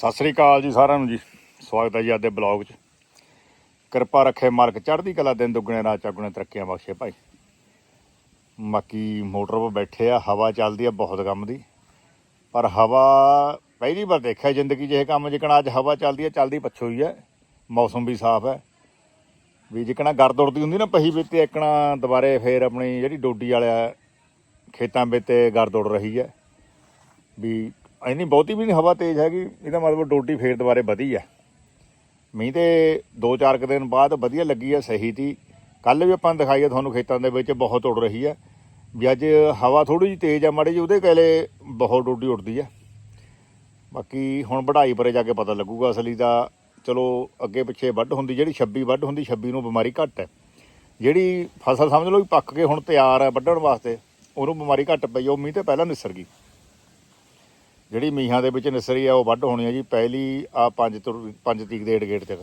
ਸਤਿ ਸ੍ਰੀ ਅਕਾਲ ਜੀ ਸਾਰਿਆਂ ਨੂੰ ਜੀ। ਸਵਾਗਤ ਹੈ ਜੀ ਅੱਜ ਦੇ ਬਲੌਗ 'ਚ। ਕਿਰਪਾ ਰੱਖੇ ਮਾਲਕ ਚੜ੍ਹਦੀ ਕਲਾ ਦਿਨ ਦੁੱਗਣੇ, ਰਾਤ ਚੌਗੁਣੇ, ਤਰੱਕੀਆਂ ਬਖਸ਼ੇ ਭਾਈ। ਬਾਕੀ ਮੋਟਰ 'ਤੇ ਬੈਠੇ ਆ, ਹਵਾ ਚੱਲਦੀ ਆ ਬਹੁਤ ਕੰਮ ਦੀ। ਪਰ ਹਵਾ ਪਹਿਲੀ ਵਾਰ ਦੇਖਿਆ ਜ਼ਿੰਦਗੀ 'ਚ ਇਹ ਕੰਮ, ਜਿਕਣਾ ਅੱਜ ਹਵਾ ਚੱਲਦੀ ਆ, ਚੱਲਦੀ ਪੱਛੋ ਹੀ ਹੈ ਮੌਸਮ ਵੀ ਸਾਫ਼ ਹੈ ਵੀ ਜਿਕਣਾ ਗਰਦ ਉੜਦੀ ਹੁੰਦੀ ਨਾ ਪਹੀ ਵਿੱਚ ਤੇ ਇੱਕਣਾ ਦੁਬਾਰੇ ਫੇਰ ਆਪਣੀ ਜਿਹੜੀ ਡੋਡੀ ਵਾਲਿਆ ਖੇਤਾਂ ਵਿੱਚ ਤੇ ਗਰਦ ਉੜ ਰਹੀ ਹੈ ਵੀ ਇੰਨੀ ਬਹੁਤੀ ਵੀ ਨਹੀਂ, ਹਵਾ ਤੇਜ਼ ਹੈਗੀ, ਇਹਦਾ ਮਤਲਬ ਡੋਡੀ ਫੇਰ ਦੁਬਾਰੇ ਵਧੀ ਆ। ਮੀਂਹ ਤੇ 2-4 ਕੁ ਦਿਨ ਬਾਅਦ ਵਧੀਆ ਲੱਗੀ ਆ, ਸਹੀ ਤੀ ਕੱਲ ਵੀ ਆਪਾਂ ਦਿਖਾਈ ਆ ਤੁਹਾਨੂੰ ਖੇਤਾਂ ਦੇ ਵਿੱਚ, ਬਹੁਤ ਉੱਡ ਰਹੀ ਆ। ਵੀ ਅੱਜ ਹਵਾ ਥੋੜੀ ਜਿਹੀ ਤੇਜ਼ ਆ, ਮਾੜੀ ਜੀ ਉਹਦੇ ਕੈਲੇ ਬਹੁਤ ਡੋਡੀ ਉੜਦੀ ਆ। ਬਾਕੀ ਹੁਣ ਵਢਾਈ ਪਰੇ ਜਾ ਕੇ ਪਤਾ ਲੱਗੂਗਾ, ਅਸਲੀ ਦਾ ਚਲੋ ਅੱਗੇ ਪਿੱਛੇ ਵੱਢ ਹੁੰਦੀ, ਜਿਹੜੀ 26 ਵੱਢ ਹੁੰਦੀ 26 ਨੂੰ ਬਿਮਾਰੀ ਘੱਟ ਹੈ ਜਿਹੜੀ ਫਸਲ ਸਮਝ ਲਓ ਵੀ ਪੱਕ ਕੇ ਹੁਣ ਤਿਆਰ ਹੈ ਵੱਢਣ ਵਾਸਤੇ, ਉਹਨੂੰ ਬਿਮਾਰੀ ਘੱਟ ਪਈ ਉਹ ਮੀਂਹ ਤੇ ਪਹਿਲਾਂ ਨਿਸਰ ਗਈ। ਜਿਹੜੀ ਮੀਹਾਂ ਦੇ ਵਿੱਚ ਨਿਸਰੀ ਆ, ਉਹ ਵੱਢ ਹੋਣੀ ਆ ਜੀ ਪਹਿਲੀ ਆ 5 ਤੋਂ 5 ਤੀਕ ਦੇ ਗੇਟ ਤੱਕ।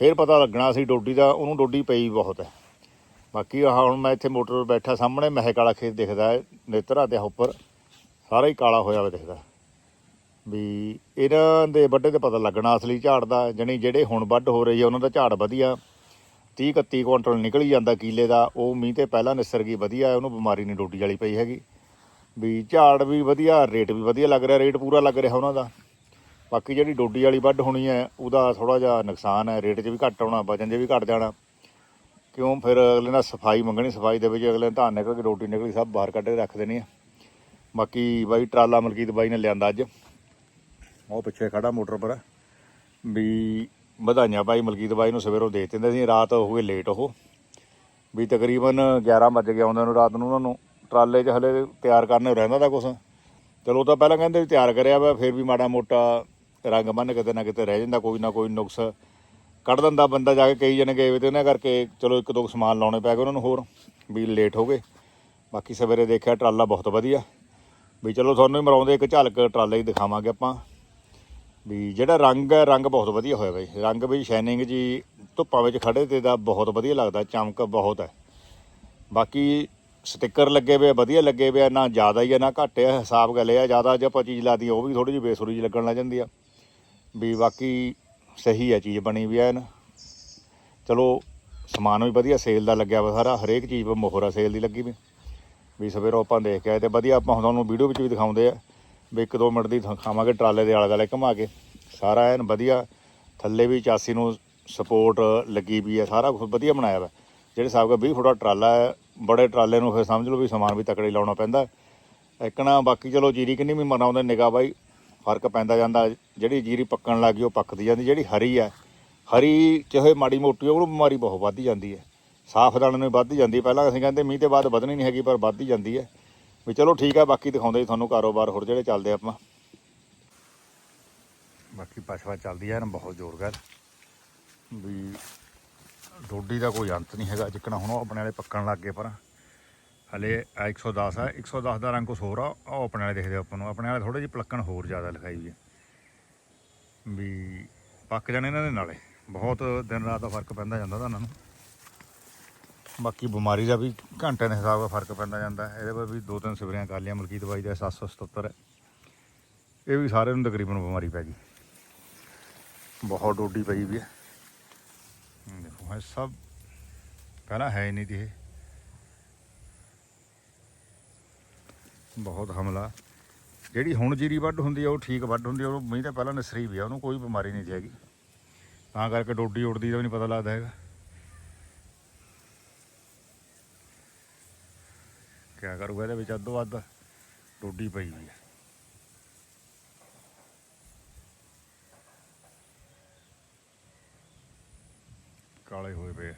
ਫਿਰ ਪਤਾ ਲੱਗਣਾ ਸੀ ਡੋਡੀ ਦਾ, ਉਹਨੂੰ ਡੋਡੀ ਪਈ ਬਹੁਤ ਹੈ ਬਾਕੀ ਆਹ ਹੁਣ ਮੈਂ ਇੱਥੇ ਮੋਟਰ ਬੈਠਾ ਸਾਹਮਣੇ, ਮਹਿਕ ਵਾਲਾ ਖੇਤ ਦਿਖਦਾ ਹੈ, ਨੇਤਰਾ ਦੇ ਉੱਪਰ। ਸਾਰਾ ਹੀ ਕਾਲਾ ਹੋਇਆ ਹੋਇਆ ਦਿਖਦਾ। ਵੀ ਇਹਨਾਂ ਦੇ ਵੱਡੇ ਤੇ ਪਤਾ ਲੱਗਣਾ ਅਸਲੀ ਝਾੜ ਦਾ, ਜਣੀ ਜਿਹੜੇ ਹੁਣ ਵੱਢ ਹੋ ਰਹੀ ਆ, ਉਹਨਾਂ ਦਾ ਝਾੜ ਵਧੀਆ। 30 31 ਕੁਇੰਟਲ ਨਿਕਲ ਜਾਂਦਾ ਕੀਲੇ ਦਾ, ਉਹ ਮੀਂਹ ਤੇ ਪਹਿਲਾਂ ਨਿਸਰ ਗਈ ਵਧੀਆ, ਉਹਨੂੰ ਬਿਮਾਰੀ ਨਹੀਂ ਡੋਡੀ ਵਾਲੀ ਪਈ ਹੈਗੀ। ਵੀ ਝਾੜ ਵੀ ਵਧੀਆ, ਰੇਟ ਵੀ ਵਧੀਆ ਲੱਗ ਰਿਹਾ, ਰੇਟ ਪੂਰਾ ਲੱਗ ਰਿਹਾ ਉਹਨਾਂ ਦਾ। ਬਾਕੀ ਜਿਹੜੀ ਡੋਡੀ ਵਾਲੀ ਵੱਢ ਹੋਣੀ ਹੈ, ਉਹਦਾ ਥੋੜਾ ਜਿਹਾ ਨੁਕਸਾਨ ਹੈ, ਰੇਟ 'ਚ ਵੀ ਘੱਟ ਆਉਣਾ, ਵਜਨ 'ਚ ਵੀ ਘੱਟ ਜਾਣਾ। ਕਿਉਂ? ਫਿਰ ਅਗਲੇ ਨਾਲ ਸਫ਼ਾਈ ਮੰਗਣੀ, ਸਫ਼ਾਈ ਦੇ ਵਿੱਚ ਅਗਲੇ ਨੇ ਧਾਨ ਨਿਕਲ ਕੇ, ਰੋਟੀ ਨਿਕਲੀ, ਸਭ ਬਾਹਰ ਕੱਢ ਕੇ ਰੱਖ ਦੇਣੀ ਆ। ਬਾਕੀ ਬਾਈ, ਟਰਾਲਾ ਮਲਕੀਤ ਬਾਈ ਨੇ ਲਿਆਂਦਾ ਅੱਜ। ਉਹ ਪਿੱਛੇ ਖੜਾ ਮੋਟਰ ਪਰ। ਵੀ ਵਧਾਈਆਂ ਬਾਈ, ਮਲਕੀਤ ਬਾਈ ਨੂੰ ਸਵੇਰੋਂ ਦੇ ਦਿੰਦੇ ਸੀ, ਰਾਤ ਹੋ ਗਏ ਲੇਟ ਉਹ। ਵੀ ਤਕਰੀਬਨ 11 ਵਜੇ ਗਿਆ ਆਉਂਦੇ ਨੂੰ ਰਾਤ ਨੂੰ ਉਹਨਾਂ ਨੂੰ। ਟਰਾਲੇ 'ਚ ਹਲੇ ਤਿਆਰ ਕਰਨੇ ਰਹਿੰਦਾ ਤਾਂ ਕੁਛ। ਚਲੋ ਉਹ ਤਾਂ ਪਹਿਲਾਂ ਕਹਿੰਦੇ ਵੀ ਤਿਆਰ ਕਰਿਆ ਵਾ, ਫਿਰ ਵੀ ਮਾੜਾ ਮੋਟਾ ਰੰਗ ਬੰਨ ਕਿਤੇ ਨਾ ਕਿਤੇ ਰਹਿ ਜਾਂਦਾ, ਕੋਈ ਨਾ ਕੋਈ ਨੁਕਸ ਕੱਢ ਦਿੰਦਾ ਬੰਦਾ ਜਾ ਕੇ ਕਈ ਜਣੇ ਗਏ ਵੇ ਤੇ ਉਹਨਾਂ ਕਰਕੇ ਚਲੋ ਇੱਕ ਦੋ ਕੁ ਸਮਾਨ ਲਾਉਣੇ ਪੈ ਗਏ ਉਹਨਾਂ ਨੂੰ ਹੋਰ, ਵੀ ਲੇਟ ਹੋ ਗਏ। ਬਾਕੀ ਸਵੇਰੇ ਦੇਖਿਆ ਟਰਾਲਾ ਬਹੁਤ ਵਧੀਆ। ਵੀ ਚਲੋ ਤੁਹਾਨੂੰ ਵੀ ਮਰਾਉਂਦੇ ਇੱਕ ਝਲਕ ਟਰਾਲੇ ਦੀ ਦਿਖਾਵਾਂਗੇ ਆਪਾਂ। ਵੀ ਜਿਹੜਾ ਰੰਗ ਹੈ, ਰੰਗ ਬਹੁਤ ਵਧੀਆ ਹੋਇਆ ਬਈ ਰੰਗ ਵੀ ਸ਼ਾਈਨਿੰਗ ਜੀ ਧੁੱਪਾਂ ਵਿੱਚ ਖੜੇ ਤੇ ਦਾ ਬਹੁਤ ਵਧੀਆ ਲੱਗਦਾ, ਚਮਕ ਬਹੁਤ ਹੈ। ਬਾਕੀ ਸਟicker ਲੱਗੇ ਹੋਏ ਆ, ਵਧੀਆ ਲੱਗੇ ਹੋਏ ਆ ਨਾ ਜ਼ਿਆਦਾ ਹੀ ਆ ਨਾ ਘੱਟ ਆ ਹਿਸਾਬ ਗੱਲ ਇਹ ਆ ਜ਼ਿਆਦਾ ਜੇ ਆਪਾਂ ਚੀਜ਼ ਲਾਦੀ ਉਹ ਵੀ ਥੋੜੀ ਜਿਹੀ ਬੇਸੁਰੀ ਜਿਹੀ ਲੱਗਣ ਲੱਗ ਜਾਂਦੀ ਆ। ਵੀ ਬਾਕੀ ਸਹੀ ਆ ਚੀਜ਼ ਬਣੀ ਵੀ ਐਨ ਚਲੋ ਸਮਾਨ ਵੀ ਵਧੀਆ ਸੇਲ ਦਾ ਲੱਗਿਆ ਵਾ ਸਾਰਾ ਹਰੇਕ ਚੀਜ਼ 'ਤੇ ਮੋਹਰ ਆ ਸੇਲ ਦੀ ਲੱਗੀ ਵੀ। ਵੀ ਸਵੇਰੋਂ ਆਪਾਂ ਦੇਖ ਕੇ ਆਏ ਤੇ ਵਧੀਆ ਆਪਾਂ ਹੁਣ ਤੁਹਾਨੂੰ ਵੀਡੀਓ ਵਿੱਚ ਵੀ ਦਿਖਾਉਂਦੇ ਆ। ਵੀ ਇੱਕ ਦੋ ਮਿੰਟ ਦੀ ਖਾਵਾਂਗੇ ਟਰਾਲੇ ਦੇ ਆਲੇ ਦੁਆਲੇ ਘੁਮਾ ਕੇ। ਸਾਰਾ ਐਨ ਵਧੀਆ ਥੱਲੇ ਵੀ ਚਾਸੀ ਨੂੰ ਸਪੋਰਟ ਲੱਗੀ ਵੀ ਹੈ ਸਾਰਾ ਕੁਝ ਵਧੀਆ ਬਣਾਇਆ ਵਾ। ਜਿਹੜੇ ਹਿਸਾਬ ਦਾ 20 ਫੁੱਟ ਟਰਾਲਾ ਹੈ ਬੜੇ ਟਰਾਲੇ ਨੂੰ ਫਿਰ ਸਮਝ ਲਓ ਵੀ ਸਮਾਨ ਵੀ ਤਕੜੇ ਲਾਉਣਾ ਪੈਂਦਾ ਇੱਕ ਨਾ ਬਾਕੀ ਚਲੋ ਜੀਰੀ ਕਿੰਨੀ ਵੀ ਮਨਾਉਂਦੇ ਨਿਗਾਹ ਬਾਈ ਫ਼ਰਕ ਪੈਂਦਾ ਜਾਂਦਾ। ਜਿਹੜੀ ਜੀਰੀ ਪੱਕਣ ਲੱਗ ਗਈ ਉਹ ਪੱਕਦੀ ਜਾਂਦੀ। ਜਿਹੜੀ ਹਰੀ ਹੈ ਹਰੀ ਚਾਹੇ ਮਾੜੀ ਮੋਟੀ ਹੋਵੇ, ਉਹਨੂੰ ਬਿਮਾਰੀ ਬਹੁਤ ਵੱਧ ਜਾਂਦੀ ਹੈ। ਸਾਫ਼ ਦਾਣੇ ਨੂੰ ਵੱਧ ਜਾਂਦੀ ਪਹਿਲਾਂ ਅਸੀਂ ਕਹਿੰਦੇ ਮੀਂਹ ਤੇ ਬਾਅਦ ਵਧਣੀ ਨਹੀਂ ਹੈਗੀ ਪਰ ਵੱਧਦੀ ਜਾਂਦੀ ਹੈ। ਵੀ ਚਲੋ ਠੀਕ ਹੈ ਬਾਕੀ ਦਿਖਾਉਂਦੇ ਜੀ ਤੁਹਾਨੂੰ ਕਾਰੋਬਾਰ ਹੋਰ ਜਿਹੜੇ ਚੱਲਦੇ ਆਪਾਂ। ਬਾਕੀ ਪਸ਼ਵਾ ਚੱਲਦੀ ਹੈ ਨਾ ਬਹੁਤ ਜ਼ੋਰ ਗੱਲ। ਵੀ ਡੋਡੀ ਦਾ ਕੋਈ ਅੰਤ ਨਹੀਂ ਹੈਗਾ ਜਿੱਕਣਾ ਹੁਣ ਉਹ ਆਪਣੇ ਵਾਲੇ ਪੱਕਣ ਲੱਗ ਗਏ ਪਰ ਹਲੇ ਆਹ 110 ਹੈ 110 ਦਾ ਰੰਗ ਕੁਛ ਹੋਰ ਆ, ਉਹ ਆਪਣੇ ਵਾਲੇ ਦੇਖਦੇ ਆਪਾਂ ਨੂੰ। ਆਪਣੇ ਵਾਲੇ ਥੋੜੇ ਜਿਹੀ ਪਲੱਕਣ ਹੋਰ ਜ਼ਿਆਦਾ ਲਿਖਾਈ ਵੀ ਹੈ ਵੀ ਪੱਕ ਜਾਣੇ ਇਹਨਾਂ ਦੇ ਨਾਲੇ। ਬਹੁਤ ਦਿਨ ਰਾਤ ਦਾ ਫ਼ਰਕ ਪੈਂਦਾ ਜਾਂਦਾ ਤਾਂ ਇਹਨਾਂ ਨੂੰ। ਬਾਕੀ ਬਿਮਾਰੀ ਦਾ ਵੀ ਘੰਟੇ ਦੇ ਹਿਸਾਬ ਨਾਲ ਫ਼ਰਕ ਪੈਂਦਾ ਜਾਂਦਾ। ਇਹਦੇ ਪਰ ਵੀ ਦੋ ਤਿੰਨ ਸਿਵਰਿਆਂ ਕਰ ਲਿਆ ਮਲਕੀ ਦਵਾਈ ਦਾ 777 ਹੈ ਇਹ ਵੀ ਸਾਰੇ ਨੂੰ ਤਕਰੀਬਨ ਬਿਮਾਰੀ ਪੈ ਗਈ। ਬਹੁਤ ਡੋਡੀ ਪਈ ਵੀ ਹੈ ਹਮ ਇਹ ਸਭ ਪਹਿਲਾਂ ਹੈ ਹੀ ਨਹੀਂ ਦੀ ਇਹ। ਬਹੁਤ ਹਮਲਾ। ਜਿਹੜੀ ਹੁਣ ਜੀਰੀ ਵੱਢ ਹੁੰਦੀ ਆ, ਉਹ ਠੀਕ ਵੱਢ ਹੁੰਦੀ ਆ, ਉਹ ਮੀਂਹ ਤਾਂ ਪਹਿਲਾਂ ਨਸਰੀ ਵੀ ਆ, ਉਹਨੂੰ ਕੋਈ ਬਿਮਾਰੀ ਨਹੀਂ ਸੀ ਹੈਗੀ। ਤਾਂ ਕਰਕੇ ਡੋਡੀ ਉੜਦੀ ਦਾ ਵੀ ਨਹੀਂ ਪਤਾ ਲੱਗਦਾ ਹੈਗਾ। ਕਿਆ ਕਰੂਗਾ ਇਹਦੇ ਵਿੱਚ ਅੱਧੋ ਅੱਧ ਡੋਡੀ ਪਈ ਹੋਈ ਹੈ ਕਾਲੇ ਹੋਏ ਪਏ ਆ।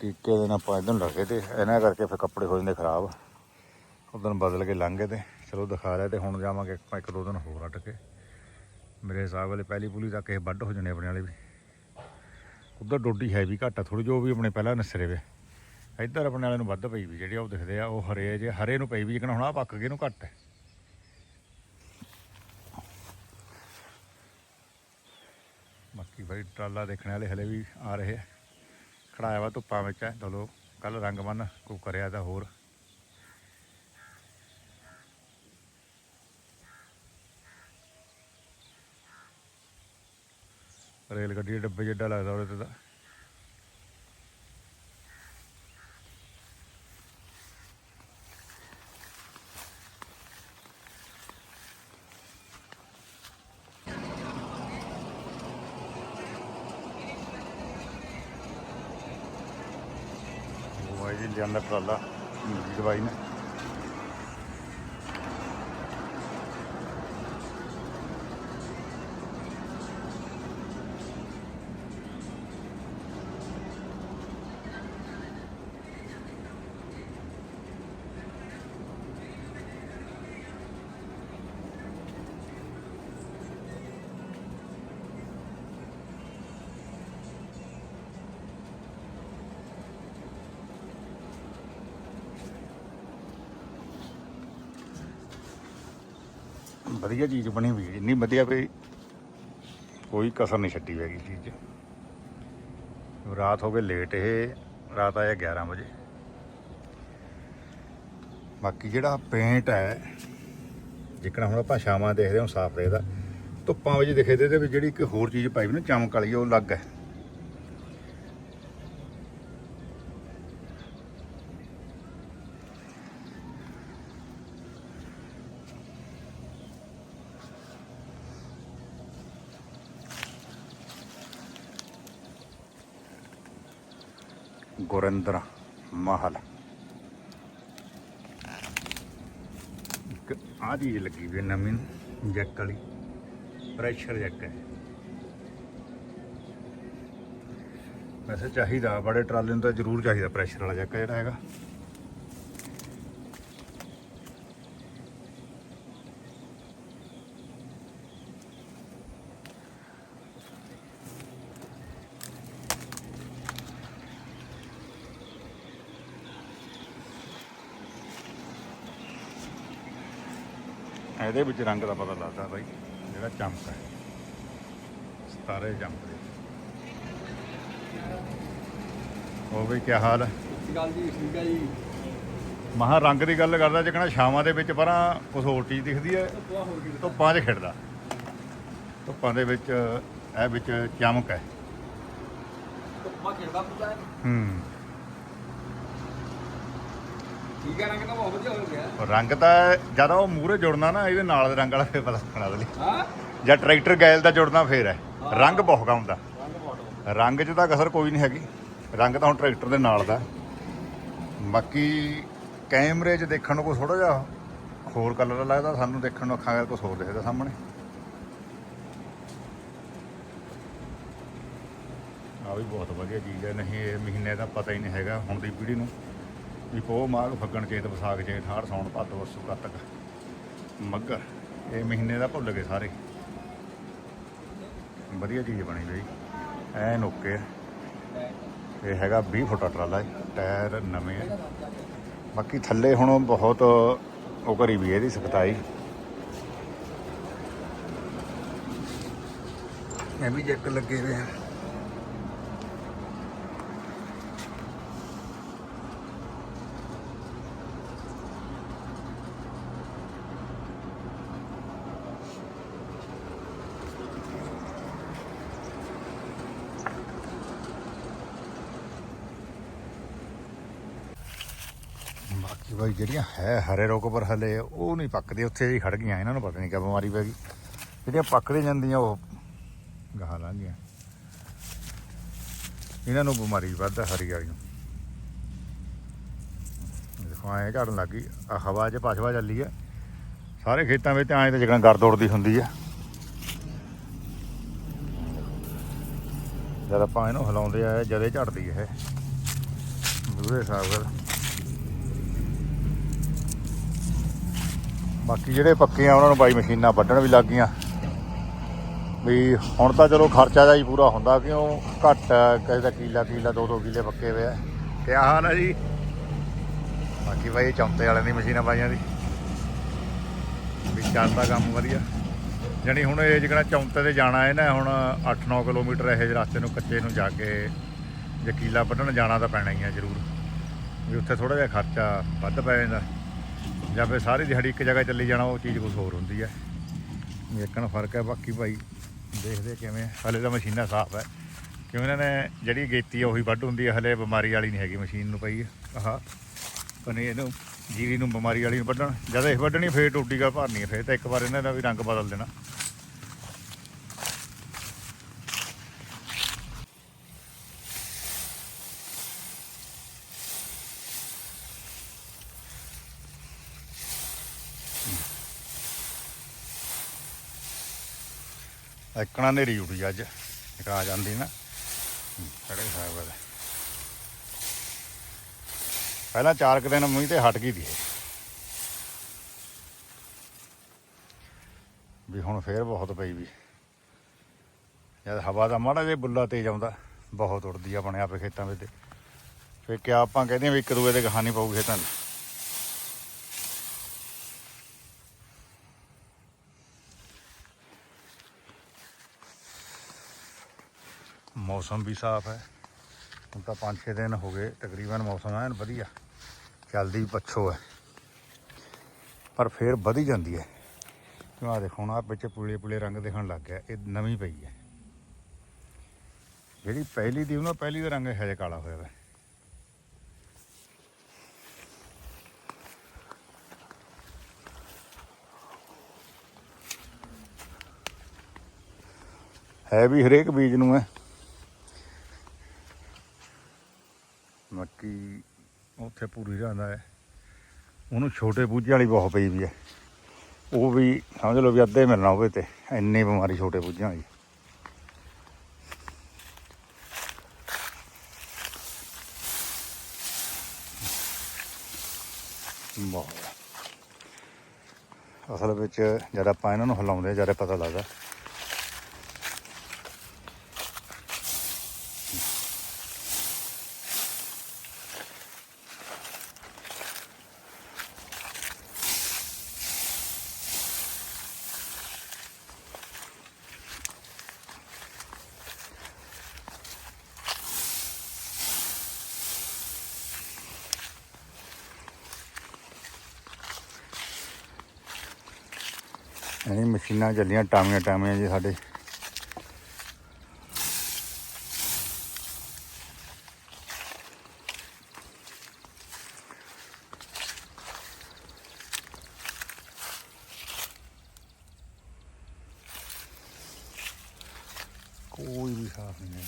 ਟੀਕੇ ਦੇ ਨਾਲ ਆਪਾਂ ਇਧਰ ਲੱਗੇ ਤੇ ਇਹਨਾਂ ਕਰਕੇ ਫਿਰ ਕੱਪੜੇ ਹੋ ਜਾਂਦੇ ਖਰਾਬ। ਉਦੋਂ ਬਦਲ ਕੇ ਲੰਘ ਗਏ ਤੇ ਚਲੋ ਦਿਖਾ ਲਿਆ ਤੇ ਹੁਣ ਜਾਵਾਂਗੇ ਇੱਕ ਦੋ ਦਿਨ ਹੋਰ ਅਟ ਕੇ। ਮੇਰੇ ਹਿਸਾਬ ਵਾਲੇ ਪਹਿਲੀ ਪੁਲੀ ਤੱਕ ਇਹ ਵੱਢ ਹੋ ਜਾਣੇ ਆਪਣੇ ਵਾਲੇ ਵੀ। ਉਧਰ ਡੋਡੀ ਹੈ ਵੀ ਘੱਟ ਆ ਥੋੜੀ ਜੋ ਵੀ ਆਪਣੇ ਪਹਿਲਾਂ ਨਸਰੇ ਵੇ। ਇੱਧਰ ਆਪਣੇ ਵਾਲੇ ਨੂੰ ਵੱਧ ਪਈ ਵੀ, ਜਿਹੜੇ ਉਹ ਦਿਖਦੇ ਆ, ਉਹ ਹਰੇ ਜੇ ਹਰੇ ਨੂੰ ਪਈ ਵੀ ਜਿਕਣਾ ਹੁਣ ਆ ਪੱਕ ਗਏ ਨੂੰ ਘੱਟ। ਹੈ ਭਾਈ ਟਰਾਲਾ ਦੇਖਣ ਵਾਲੇ ਹਲੇ ਵੀ ਆ ਰਹੇ ਆ। ਖੜਾਇਆ ਵਾ ਧੁੱਪਾਂ ਵਿੱਚ ਹੈ। ਚਲੋ ਕੱਲ ਰੰਗ ਬੰਨ ਕੋ ਕਰਿਆ ਤਾਂ ਹੋਰ। ਰੇਲ ਗੱਡੀ ਡੱਬੇ ਜਿੱਡਾ ਲੱਗਦਾ ਉਹਦੇ ਤੇ ਤਾਂ। ਜੀ ਵਧੀਆ ਚੀਜ਼ ਬਣੀ ਹੋਈ ਹੈ, ਇੰਨੀ ਵਧੀਆ ਵੀ ਕੋਈ ਕਸਰ ਨਹੀਂ ਛੱਡੀ ਹੈਗੀ ਚੀਜ਼। ਰਾਤ ਹੋ ਗਈ ਲੇਟ ਇਹ ਰਾਤ ਆਇਆ 11 ਵਜੇ। ਬਾਕੀ ਜਿਹੜਾ ਪੇਂਟ ਹੈ, ਜਿੱਕਣਾ ਹੁਣ ਆਪਾਂ ਸ਼ਾਮਾਂ ਦੇਖਦੇ ਹਾਂ ਸਾਫ਼ ਦੇਖਦਾ ਧੁੱਪਾਂ ਵਿੱਚ ਦਿਖੇ ਦੇ ਵੀ ਜਿਹੜੀ ਇੱਕ ਹੋਰ ਚੀਜ਼ ਪਾਈ ਵੀ ਨਾ, ਚਮਕ ਵਾਲੀ, ਉਹ ਅਲੱਗ ਹੈ। ਗੁਰਿੰਦਰ ਮਹਲ ਇੱਕ ਆਹ ਚੀਜ਼ ਲੱਗੀ ਵੀ ਨਵੀਂ ਜੈਕ ਵਾਲੀ ਪ੍ਰੈਸ਼ਰ ਜੈਕ ਹੈ ਵੈਸੇ ਚਾਹੀਦਾ ਬੜੇ ਟਰਾਲੇ ਨੂੰ ਤਾਂ ਜ਼ਰੂਰ ਚਾਹੀਦਾ ਪ੍ਰੈਸ਼ਰ ਵਾਲਾ ਜੈਕ ਜਿਹੜਾ ਹੈਗਾ ਇਹਦੇ ਵਿੱਚ ਰੰਗ ਦਾ ਪਤਾ ਲੱਗਦਾ ਬਾਈ ਜਿਹੜਾ ਚਮਕ ਹੈ। ਸਤਾਰੇ ਚਮਕਦੇ ਹੋ ਬਈ ਕੀ ਹਾਲ ਹੈ? ਗੱਲ ਜੀ ਠੀਕ ਹੈ ਜੀ। ਮਹਾ ਰੰਗ ਦੀ ਗੱਲ ਕਰਦਾ ਜਿਕਣਾ ਛਾਵਾਂ ਦੇ ਵਿੱਚ ਪਰਾਂ ਕੁਝ ਹੋਰ ਚੀਜ਼ ਦਿਖਦੀ ਹੈ ਧੁੱਪਾਂ 'ਚ ਖਿੜਦਾ। ਧੁੱਪਾਂ ਦੇ ਵਿੱਚ ਇਹ ਵਿੱਚ ਚਮਕ ਹੈ। ਮਾ ਖੇਡਦਾ ਪੁੱਤਾ ਹੂੰ। ਠੀਕ ਹੈ ਰੰਗ ਤਾਂ ਬਹੁਤ ਵਧੀਆ ਹੋ ਗਿਆ। ਔਰ ਰੰਗ ਤਾਂ ਜਦੋਂ ਉਹ ਮੂਹਰੇ ਜੁੜਨਾ ਨਾ ਇਹਦੇ ਨਾਲ ਦੇ ਰੰਗ ਵਾਲਾ ਫੇਰ ਪਤਾ ਲੱਗਣਾ ਅਗਲੀ। ਹਾਂ? ਜਾਂ ਟਰੈਕਟਰ ਗੈਲ ਦਾ ਜੁੜਨਾ ਫੇਰ ਹੈ। ਰੰਗ ਬਹੁਤ ਹੁੰਦਾ। ਰੰਗ ਬਹੁਤ ਰੰਗ 'ਚ ਤਾਂ ਕਸਰ ਕੋਈ ਨਹੀਂ ਹੈਗੀ। ਰੰਗ ਤਾਂ ਹੁਣ ਟਰੈਕਟਰ ਦੇ ਨਾਲ ਦਾ। ਬਾਕੀ ਕੈਮਰੇ 'ਚ ਦੇਖਣ ਨੂੰ ਕੋਈ ਥੋੜਾ ਜਿਹਾ ਹੋਰ ਕਲਰ ਲੱਗਦਾ ਸਾਨੂੰ ਦੇਖਣ ਨੂੰ ਅੱਖਾਂ ਨਾਲ ਕੁਝ ਹੋਰ ਦਿਖਦਾ ਸਾਹਮਣੇ। ਆ ਵੀ ਬਹੁਤ ਵਧੀਆ ਚੀਜ਼ ਹੈ। ਨਹੀਂ ਇਹ ਮਹੀਨੇ ਦਾ ਪਤਾ ਹੀ ਨਹੀਂ ਹੈਗਾ ਹੁਣ ਦੀ ਪੀੜ੍ਹੀ ਨੂੰ। ਵੀ ਪੋ ਮਾਘ ਫੱਗਣ ਚੇਤ ਵਿਸਾਖ ਜੇਠ ਹਾੜ ਸੌਣ ਭਾਦੋ ਵਸੂ ਕੱਤਕ ਮੱਘਰ, ਇਹ ਮਹੀਨੇ ਦਾ ਭੁੱਲ ਗਏ ਸਾਰੇ। ਵਧੀਆ ਚੀਜ਼ ਬਣੀ ਬਈ। ਐਨ ਓਕੇ ਇਹ ਹੈਗਾ 20 ਫੁੱਟਾ ਟਰਾਲਾ ਹੈ ਟਾਇਰ ਨਵੇਂ ਹੈ ਬਾਕੀ ਥੱਲੇ ਹੁਣ ਬਹੁਤ ਉਹ ਕਰੀ ਵੀ ਇਹਦੀ ਸਖਤਾਈ ਇਹ ਵੀ ਜੈਕ ਲੱਗੇ ਹੋਏ ਆ। ਬਾਕੀ ਬਾਈ ਜਿਹੜੀਆਂ ਹੈ ਹਰੇ ਰੋਕ ਪਰ ਹਲੇ ਉਹ ਨਹੀਂ ਪੱਕਦੇ, ਉੱਥੇ ਹੀ ਖੜ ਗਈਆਂ, ਇਹਨਾਂ ਨੂੰ ਪਤਾ ਨਹੀਂ ਕਿਆ ਬਿਮਾਰੀ ਪੈ ਗਈ। ਜਿਹੜੀਆਂ ਪੱਕਦੇ ਜਾਂਦੀਆਂ, ਉਹ ਗਾਹਾਂ ਲੰਘ ਗਈਆਂ। ਇਹਨਾਂ ਨੂੰ ਬਿਮਾਰੀ ਵੱਧਦਾ ਹਰੀ ਵਾਲੀਆਂ ਦੇਖੋ, ਐਂ ਝੜਨ ਲੱਗ ਗਈ ਆ ਹਵਾ 'ਚ ਪਛਵਾ ਚੱਲੀ ਆ। ਸਾਰੇ ਖੇਤਾਂ ਵਿੱਚ ਐਂ ਤੇ ਜਿਕਣਾ ਗਰਦ ਉੜਦੀ ਹੁੰਦੀ ਆ। ਜਦ ਆਪਾਂ ਇਹਨੂੰ ਹਿਲਾਉਂਦੇ ਆ ਜਦੇ ਝੜਦੀ ਇਹ। ਦੂਰੇ ਹਿਸਾਬ ਬਾਕੀ ਜਿਹੜੇ ਪੱਕੇ ਆ, ਉਹਨਾਂ ਨੂੰ ਬਾਈ ਮਸ਼ੀਨਾਂ ਵੱਢਣ ਵੀ ਲੱਗ ਗਈਆਂ। ਵੀ ਹੁਣ ਤਾਂ ਚਲੋ ਖਰਚਾ ਦਾ ਹੀ ਪੂਰਾ ਹੁੰਦਾ, ਕਿਉਂ ਘੱਟ ਕਿਸੇ ਦਾ ਕੀਲਾ ਕੀਲਾ, ਦੋ ਦੋ ਕਿੱਲੇ ਪੱਕੇ ਹੋਏ ਆ। ਕਿਆ ਹਾਲ ਹੈ ਜੀ? ਬਾਕੀ ਬਾਈ ਇਹ ਚੌਂਤੇ ਵਾਲਿਆਂ ਦੀ ਮਸ਼ੀਨਾਂ ਪਾਈਆਂ ਦੀ। ਵੀ ਚੱਲਦਾ ਕੰਮ ਵਧੀਆ। ਜਾਣੀ ਹੁਣ ਇਹ ਜਿਹੜਾ ਚੌਂਤੇ ਤੇ ਜਾਣਾ ਹੈ ਨਾ ਹੁਣ 8-9 ਕਿਲੋਮੀਟਰ ਇਹ ਜਿਹੇ ਰਸਤੇ ਨੂੰ ਕੱਚੇ ਨੂੰ ਜਾ ਕੇ ਜੇ ਕੀਲਾ ਵੱਢਣ ਜਾਣਾ ਤਾਂ ਪੈਣਾ ਹੀ ਆ ਜ਼ਰੂਰ। ਵੀ ਉੱਥੇ ਥੋੜਾ ਜਿਹਾ ਖਰਚਾ ਵੱਧ ਪੈ ਜਾਂਦਾ। ਜਾਂ ਫਿਰ ਸਾਰੀ ਦਿਹਾੜੀ ਇੱਕ ਜਗ੍ਹਾ ਚੱਲੀ ਜਾਣਾ, ਉਹ ਚੀਜ਼ ਕੁਝ ਹੋਰ ਹੁੰਦੀ ਹੈ। ਇੱਕਣ ਫ਼ਰਕ ਹੈ ਬਾਕੀ ਭਾਈ, ਦੇਖਦੇ ਕਿਵੇਂ ਹਲੇ ਤਾਂ ਮਸ਼ੀਨਾਂ ਸਾਫ਼ ਹੈ। ਕਿਉਂ ਇਹਨਾਂ ਨੇ ਜਿਹੜੀ ਗੇਤੀ ਆ ਉਹੀ ਵੱਢ ਹੁੰਦੀ ਹੈ, ਹਲੇ ਬਿਮਾਰੀ ਵਾਲੀ ਨਹੀਂ ਹੈਗੀ ਮਸ਼ੀਨ ਨੂੰ ਪਈ। ਆਹ ਕਨੇ ਇਹਨੂੰ ਜੀਰੀ ਨੂੰ ਬਿਮਾਰੀ ਵਾਲੀ ਨੂੰ ਵੱਢਣ, ਜਦ ਇਹ ਵੱਢਣੀ ਫੇਰ ਟੋਟੀ ਗਾ ਭਰਨੀ ਹੈ, ਫੇਰ ਤਾਂ ਇੱਕ ਵਾਰ ਇਹਨਾਂ ਦਾ ਵੀ ਰੰਗ ਬਦਲ ਦੇਣਾ। ਇੱਕਣਾ ਨੇਰੀ ਉੱਡੀ ਅੱਜ, ਇੱਕ ਆ ਜਾਂਦੀ ਨਾ। ਖੜੇ ਸਾਹਿਬ ਵਾਲੇ। ਪਹਿਲਾਂ ਚਾਰ ਕੁ ਦਿਨ ਮੂੰਹ ਤੇ ਹਟ ਗਈ ਦੀ ਇਹ। ਵੀ ਹੁਣ ਫੇਰ ਬਹੁਤ ਪਈ ਵੀ। ਜਦ ਹਵਾ ਦਾ ਮਾੜਾ ਜਿਹਾ ਬੁੱਲਾ ਤੇਜ਼ ਆਉਂਦਾ, ਬਹੁਤ ਉੜਦੀ ਆਪਣੇ ਆਪੇ ਖੇਤਾਂ ਵਿੱਚ। ਫੇਰ ਕਿਆ ਆਪਾਂ ਕਹਿੰਦੇ ਵੀ ਇੱਕ ਦੂਏ ਦੇ ਕਹਾਣੀ ਪਊ ਖੇਤਾਂ ਨੂੰ ਮੌਸਮ ਵੀ ਸਾਫ਼ ਹੈ। ਹੁਣ ਤਾਂ 5-6 ਦਿਨ ਹੋ ਗਏ ਤਕਰੀਬਨ ਮੌਸਮ ਐਨ ਵਧੀਆ ਚੱਲਦੀ ਪੱਛੋ ਹੈ। ਪਰ ਫੇਰ ਵਧੀ ਜਾਂਦੀ ਹੈ। ਕਿਉਂ ਆ ਦੇਖੋ, ਹੁਣ ਵਿੱਚ ਪੂਲੇ ਪੂਲੇ ਰੰਗ ਦਿਖਣ ਲੱਗ ਗਿਆ, ਇਹ ਨਵੀਂ ਪਈ ਹੈ। ਜਿਹੜੀ ਪਹਿਲੀ ਦੀ ਉਹਨਾਂ ਪਹਿਲੀ ਦਾ ਰੰਗ ਹਜੇ ਕਾਲਾ ਹੋਇਆ ਵਾ। ਹੈ ਵੀ ਹਰੇਕ ਬੀਜ ਨੂੰ ਹੈ। ਮੱਕੀ ਉੱਥੇ ਪੂਰੀ ਜਾਂਦਾ ਹੈ। ਉਹਨੂੰ ਛੋਟੇ ਬੂਝੇ ਵਾਲੀ ਬਹੁਤ ਪਈ ਵੀ ਹੈ। ਉਹ ਵੀ ਸਮਝ ਲਓ ਵੀ ਅੱਧੇ ਮਿਲਣਾ ਹੋਵੇ ਤੇ ਇੰਨੀ ਬਿਮਾਰੀ ਛੋਟੇ ਬੂਝਿਆਂ ਦੀ ਬਹੁਤ। ਅਸਲ ਵਿੱਚ ਜਦ ਆਪਾਂ ਇਹਨਾਂ ਨੂੰ ਹਿਲਾਉਂਦੇ ਜਦ ਪਤਾ ਲੱਗਦਾ। ਇਹ ਮਸ਼ੀਨਾਂ ਚੱਲੀਆਂ ਟਾਮੀਆਂ ਟਾਮੀਆਂ ਜੀ ਸਾਡੇ ਕੋਈ ਵੀ ਸਾਫ਼ ਨਹੀਂ ਹੈ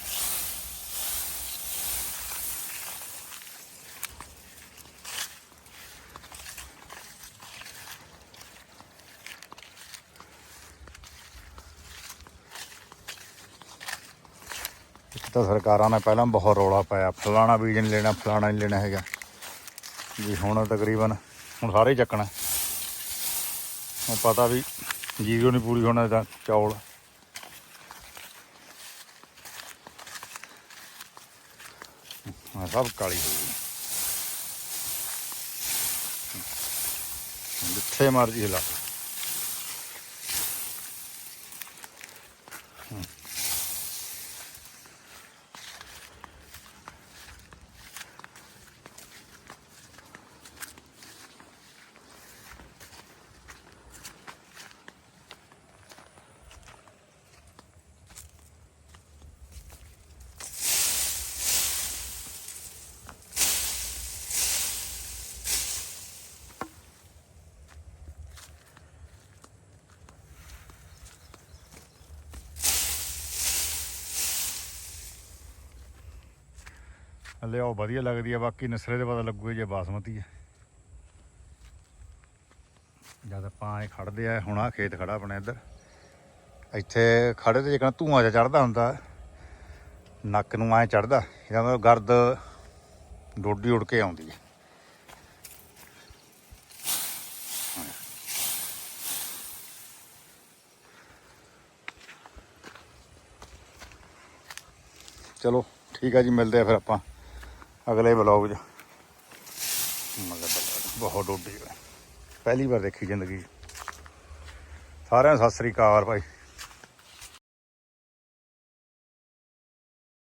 ਇੱਕ ਤਾਂ ਸਰਕਾਰਾਂ ਨੇ ਪਹਿਲਾਂ ਬਹੁਤ ਰੌਲਾ ਪਾਇਆ। ਫਲਾਣਾ ਬੀਜ ਨਹੀਂ ਲੈਣਾ, ਫਲਾਣਾ ਨਹੀਂ ਲੈਣਾ ਹੈਗਾ। ਜੀ ਹੁਣ ਤਕਰੀਬਨ ਹੁਣ ਸਾਰੇ ਚੱਕਣਾ। ਹੁਣ ਪਤਾ ਵੀ ਜੀਰੋ ਨਹੀਂ ਪੂਰੀ ਹੋਣਾ ਤਾਂ ਚੌਲ। ਆਹ ਸਭ ਕਾਲੀ ਹੋ ਗਈ। ਜਿੱਥੇ ਮਰਜ਼ੀ ਲਾ ਲਿਆਓ ਵਧੀਆ ਲੱਗਦੀ ਆ, ਬਾਕੀ ਨਸਰੇ ਦੇ ਪਤਾ ਲੱਗੂਗਾ ਜੇ ਬਾਸਮਤੀ ਹੈ ਜਦ ਆਪਾਂ ਐ ਖੜਦੇ ਆ, ਹੁਣ ਆ ਖੇਤ ਖੜਾ ਆਪਣੇ ਇੱਧਰ। ਇੱਥੇ ਖੜੇ ਤੇ ਜਿਕਣਾ ਧੂਆਂ ਜਿਹਾ ਚੜਦਾ ਹੁੰਦਾ, ਨੱਕ ਨੂੰ ਐ ਚੜਦਾ ਇਹਦਾ ਮਤਲਬ ਗਰਦ ਡੋਡੀ ਉੜ ਕੇ ਆਉਂਦੀ ਹੈ ਚਲੋ, ਠੀਕ ਆ ਜੀ, ਮਿਲਦੇ ਆ ਫਿਰ ਆਪਾਂ। ਅਗਲੇ ਵਲੌਗ 'ਚ। ਮਗਰ ਬਹੁਤ ਡੋਡੀ ਪਹਿਲੀ ਵਾਰ ਦੇਖੀ ਜ਼ਿੰਦਗੀ। 'ਚ। ਸਾਰਿਆਂ ਨੂੰ ਸਤਿ ਸ੍ਰੀ ਅਕਾਲ ਭਾਈ।